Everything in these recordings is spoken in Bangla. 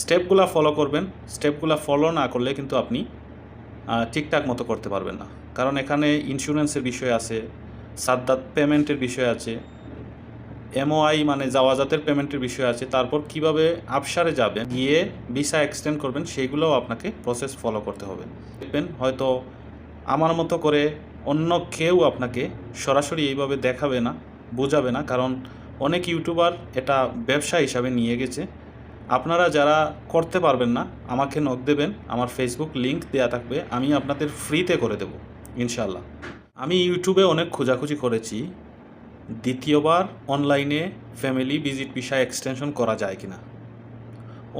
স্টেপগুলো ফলো করবেন। স্টেপগুলো ফলো না করলে কিন্তু আপনি ঠিকঠাক মতো করতে পারবেন না। কারণ এখানে ইন্স্যুরেন্সের বিষয় আছে, সাদ্দাত পেমেন্টের বিষয় আছে এমওআই মানে যাওয়াজাতের পেমেন্টের বিষয় আছে। তারপর কীভাবে আপসারে যাবেন, গিয়ে ভিসা এক্সটেন্ড করবেন সেইগুলোও আপনাকে প্রসেস ফলো করতে হবে। দেখবেন হয়তো আমার মতো করে অন্য কেউ আপনাকে সরাসরি এইভাবে দেখাবে না, বোঝাবে না। কারণ অনেক ইউটিউবার এটা ব্যবসা হিসাবে নিয়ে গেছে। আপনারা যারা করতে পারবেন না, আমাকে নক দেবেন, আমার ফেসবুক লিংক দেওয়া থাকবে, আমি আপনাদের ফ্রিতে করে দেব ইনশাল্লাহ আমি ইউটিউবে অনেক খোঁজাখুঁজি করেছি, দ্বিতীয়বার অনলাইনে ফ্যামিলি ভিজিট ভিসা এক্সটেনশন করা যায় কিনা।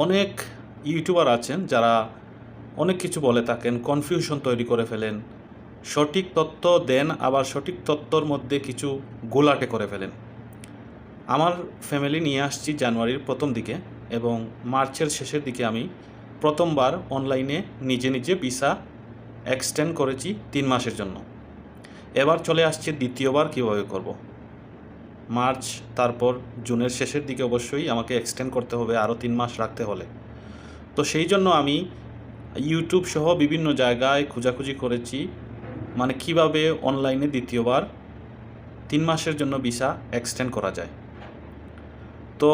অনেক ইউটিউবার আছেন যারা অনেক কিছু বলে থাকেন কনফিউশন তৈরি করে ফেলেন, সঠিক তথ্য দেন, আবার সঠিক তথ্যর মধ্যে কিছু গোলাটে করে ফেলেন। আমার ফ্যামিলি নিয়ে আসছি জানুয়ারির প্রথম দিকে। এবং মার্চের শেষের দিকে আমি প্রথমবার অনলাইনে নিজে নিজে ভিসা এক্সটেন্ড করেছি তিন মাসের জন্য। এবার চলে আসছে দ্বিতীয়বার কীভাবে করব। মার্চ, তারপর জুনের শেষের দিকে অবশ্যই আমাকে এক্সটেন্ড করতে হবে আরও তিন মাস রাখতে হলে। তো সেই জন্য আমি ইউটিউব সহ বিভিন্ন জায়গায় খোঁজাখুঁজি করেছি মানে কীভাবে অনলাইনে দ্বিতীয়বার তিন মাসের জন্য ভিসা এক্সটেন্ড করা যায়। তো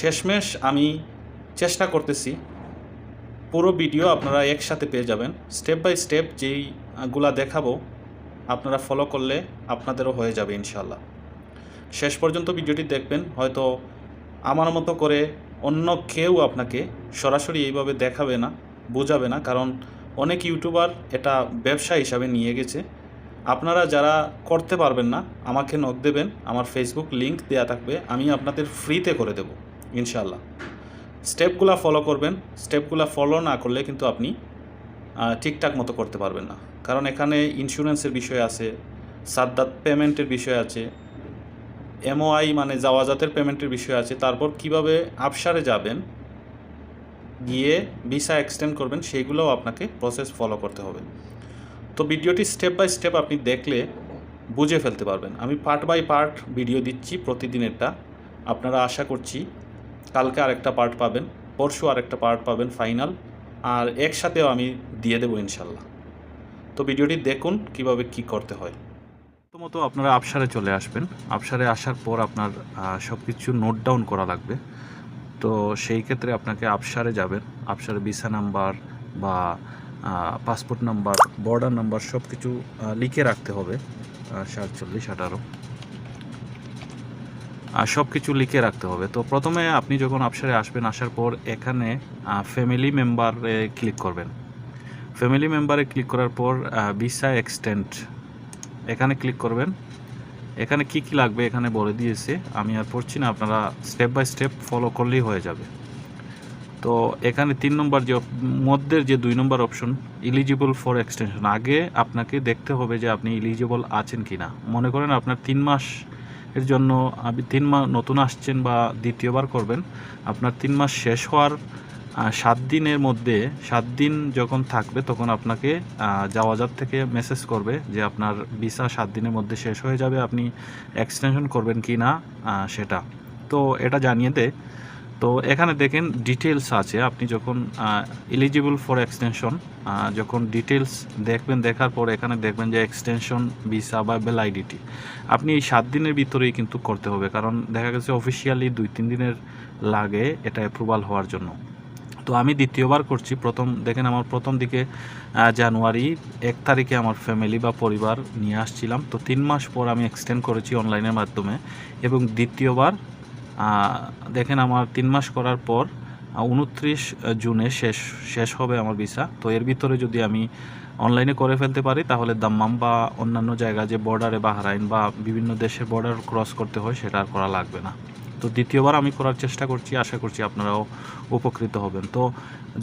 শেষমেশ আমি চেষ্টা করতেছি। পুরো ভিডিও আপনারা একসাথে পেয়ে যাবেন। স্টেপ বাই স্টেপ যেইগুলা দেখাবো, আপনারা ফলো করলে আপনাদেরও হয়ে যাবে ইনশাল্লাহ শেষ পর্যন্ত ভিডিওটি দেখবেন। হয়তো আমার মতো করে অন্য কেউ আপনাকে সরাসরি এইভাবে দেখাবে না, বোঝাবে না। কারণ অনেক ইউটিউবার এটা ব্যবসা হিসাবে নিয়ে গেছে। আপনারা যারা করতে পারবেন না, আমাকে নক দেবেন, আমার ফেসবুক লিংক দেওয়া থাকবে, আমি আপনাদের ফ্রিতে করে দেব ইনশাল্লাহ স্টেপগুলো ফলো করবেন স্টেপগুলো ফলো না করলে কিন্তু আপনি ঠিকঠাক মতো করতে পারবেন না। কারণ এখানে ইন্স্যুরেন্সের বিষয় আছে, সাদ্দাত পেমেন্টের বিষয় আছে এমওআই মানে যাওয়াজাতের পেমেন্টের বিষয় আছে, তারপর কীভাবে আপসারে যাবেন, গিয়ে ভিসা এক্সটেন্ড করবেন সেইগুলোও আপনাকে প্রসেস ফলো করতে হবে। তো ভিডিওটি স্টেপ বাই স্টেপ আপনি দেখলে বুঝে ফেলতে পারবেন। আমি পার্ট বাই পার্ট ভিডিও দিচ্ছি প্রতিদিনেরটা। আপনারা আশা করছি কালকে আরেকটা পার্ট পাবেন, পরশু আরেকটা পার্ট পাবেন ফাইনাল আর একসাথেও আমি দিয়ে দেবো ইনশাল্লাহ। তো ভিডিওটি দেখুন কীভাবে কি করতে হয়। প্রথমত আপনারা আপসারে চলে আসবেন। আপসারে আসার পর আপনার সব কিছু নোট ডাউন করা লাগবে। তো সেই ক্ষেত্রে আপনাকে আপসারে যাবেন। আপসারে ভিসা নাম্বার বা পাসপোর্ট নাম্বার বর্ডার নাম্বার সব কিছু লিখে রাখতে হবে। সাতচল্লিশ আঠারো। আর সব কিছু লিখে রাখতে হবে। তো প্রথমে আপনি যখন আপসারে আসবেন, আসার পর এখানে ফ্যামিলি মেম্বারে ক্লিক করবেন। ফ্যামিলি মেম্বারে ক্লিক করার পর ভিসা এক্সটেন্ড এখানে ক্লিক করবেন। এখানে কি কি লাগবে এখানে বলে দিয়েছে। আমি আর পড়ছি না, আপনারা স্টেপ বাই স্টেপ ফলো করলেই হয়ে যাবে। তো এখানে তিন নম্বর যে মধ্যের যে দুই নম্বর অপশন ইলিজিবল ফর এক্সটেনশন আগে আপনাকে দেখতে হবে যে আপনি ইলিজিবল আছেন কি না মনে করেন আপনার তিন মাস এর জন্য আপনি তিন মাস নতুন আসছেন বা দ্বিতীয়বার করবেন আপনার তিন মাস শেষ হওয়ার সাত দিনের মধ্যে সাত দিন যখন থাকবে তখন আপনাকে আহ, যাওয়াজাত থেকে মেসেজ করবে যে আপনার ভিসা সাত দিনের মধ্যে শেষ হয়ে যাবে আপনি এক্সটেনশন করবেন কি না সেটা। তো এটা জানিয়ে দেয় তো এখানে দেখেন ডিটেলস আছে। আপনি যখন এলিজিবল ফর এক্সটেনশন যখন ডিটেলস দেখবেন, দেখার পর এখানে দেখবেন যে এক্সটেনশন ভিসা বা বেল আইডিটি আপনি এই সাত দিনের ভিতরেই কিন্তু করতে হবে, কারণ দেখা গেছে অফিসিয়ালি দুই, তিন দিনের লাগে এটা অ্যাপ্রুভাল হওয়ার জন্য। তো আমি দ্বিতীয়বার করছি। প্রথম, দেখেন আমার প্রথম দিকে জানুয়ারি এক তারিখে আমার ফ্যামিলি বা পরিবার নিয়ে আসছিলাম। তো তিন মাস পর আমি এক্সটেন্ড করেছি অনলাইনের মাধ্যমে এবং দ্বিতীয়বার দেখেন আমার তিন মাস করার পর উনত্রিশ জুনে শেষ শেষ হবে আমার ভিসা। তো এর ভিতরে যদি আমি অনলাইনে করে ফেলতে পারি, তাহলে দাম্মাম বা অন্যান্য জায়গা যে বর্ডারে বা হারাইন বা বিভিন্ন দেশের বর্ডার ক্রস করতে হয়, সেটা আর করা লাগবে না। তো দ্বিতীয়বার আমি করার চেষ্টা করছি, আশা করছি আপনারাও উপকৃত হবেন। তো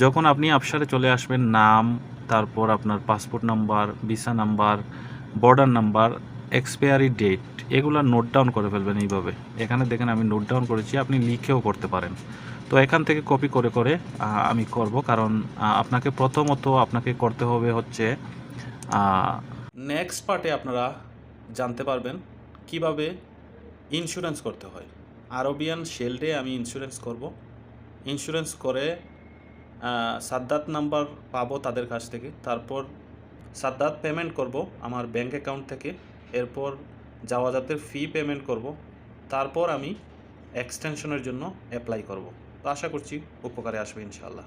যখন আপনি আপসারে চলে আসবেন, নাম, তারপর আপনার passport number visa number border number expiry date এগুলো নোট ডাউন করে ফেলবেন এইভাবে। এখানে দেখেন আমি নোট ডাউন করেছি, আপনি লিখেও করতে পারেন। তো এখান থেকে কপি করে করে আমি করব কারণ আপনাকে প্রথমত আপনাকে করতে হবে হচ্ছে নেক্সট পার্টে আপনারা জানতে পারবেন কীভাবে ইন্স্যুরেন্স করতে হয়। আরবিয়ান শেল্ডে আমি ইন্স্যুরেন্স করব। ইন্স্যুরেন্স করে সাদ্দাত নাম্বার পাবো তাদের কাছ থেকে। তারপর সাদ্দাত পেমেন্ট করব আমার ব্যাংক অ্যাকাউন্ট থেকে। এরপর যাওয়াজাতের ফি পেমেন্ট করব। তারপর আমি এক্সটেনশনের জন্য অ্যাপ্লাই করব। তো আশা করছি উপকারে আসবে ইনশাআল্লাহ।